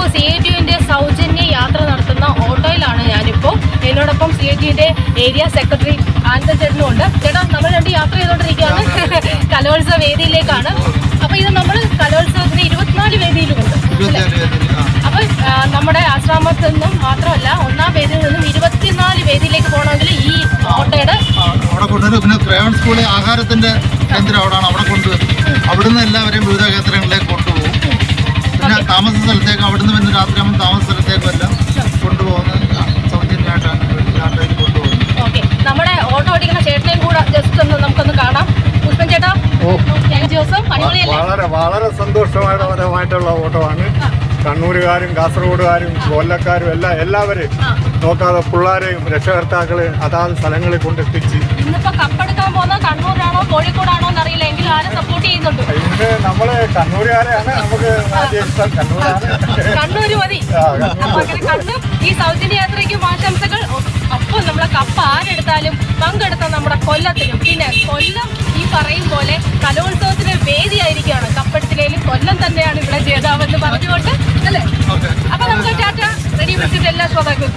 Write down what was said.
അപ്പോൾ C A ടിയുവിന്റെ സൗജന്യ യാത്ര നടത്തുന്ന ഓട്ടോയിലാണ് ഞാനിപ്പോൾ. എന്നോടൊപ്പം സി എ ടിയുടെ ഏരിയ സെക്രട്ടറി ആനന്ദ ചേട്ടനും ഉണ്ട്. ചേട്ടാ നമ്മൾ രണ്ട് യാത്ര ചെയ്തുകൊണ്ടിരിക്കുകയാണ്. കലോത്സവ വേദിയിലേക്കാണ്. അപ്പോൾ ഇത് നമ്മൾ കലോത്സവത്തിന് ഇരുപത്തിനാല് വേദിയിലുമുണ്ട്. അപ്പോൾ നമ്മുടെ ആശ്രമത്തിൽ നിന്നും മാത്രമല്ല ഒന്നാം വേദിയിൽ നിന്നും ഇരുപത്തിനാല് വേദിയിലേക്ക് പോകണമെങ്കിൽ ഈ ഓട്ടോയുടെ അവിടെ കൊണ്ടുവരും പിന്നെ ക്രയോൺ സ്കൂളിൽ ആഹാരത്തിന്റെ കേന്ദ്രം അവിടെയാണ് അവിടെ കൊണ്ടുവരും സ്ഥലത്തേക്ക് അവിടുന്ന് പിന്നെ രാത്രിയാകുമ്പോൾ താമസ സ്ഥലത്തേക്കും എല്ലാം കൊണ്ടുപോകുന്നത് സൗജന്യമായിട്ടാണ് കൊണ്ടുപോകുന്നത്. ഓക്കെ. നമ്മുടെ ഓട്ടോ ഓടിക്കുന്ന ചേട്ടനെയും കൂടെ ജസ്റ്റ് ഒന്ന് നമുക്കൊന്ന് കാണാം. പുഷ്പൻ ചേട്ടാ വളരെ വളരെ സന്തോഷപരമായിട്ടുള്ള ഓട്ടമാണ്. കണ്ണൂരുകാരും കാസർഗോഡുകാരും കൊല്ലക്കാരും എല്ലാ എല്ലാവരെയും. നോക്കാതെ പിള്ളേരെയും രക്ഷകർത്താക്കളെ അതാത് സ്ഥലങ്ങളിൽ കൊണ്ടെത്തിച്ച് ഇന്നിപ്പോ കപ്പെടുക്കാൻ പോകുന്ന കണ്ണൂരാണോ നമ്മൾ കണ്ണൂരുകാരെയാണ് നമുക്ക് കണ്ണൂര് മതി. അപ്പൊ അങ്ങനെ കണ്ണൂർ ഈ സൗജന്യ യാത്രയ്ക്കും ആശംസകൾ. അപ്പൊ നമ്മളെ കപ്പ ആരെടുത്താലും പങ്കെടുത്ത നമ്മുടെ കൊല്ലത്തിലും. പിന്നെ കൊല്ലം ഈ പറയും പോലെ കലോത്സവത്തിന് വേദിയായിരിക്കുകയാണ്. കപ്പെടുത്തിലേലും കൊല്ലം തന്നെയാണ് ഇവിടെ ജേതാവെന്ന് പറഞ്ഞുകൊണ്ട് അല്ലേ? അപ്പൊ നമുക്ക് ടാറ്റ റെഡി വിളിച്ചിട്ട് എല്ലാ ശ്രോതാക്കൾക്കും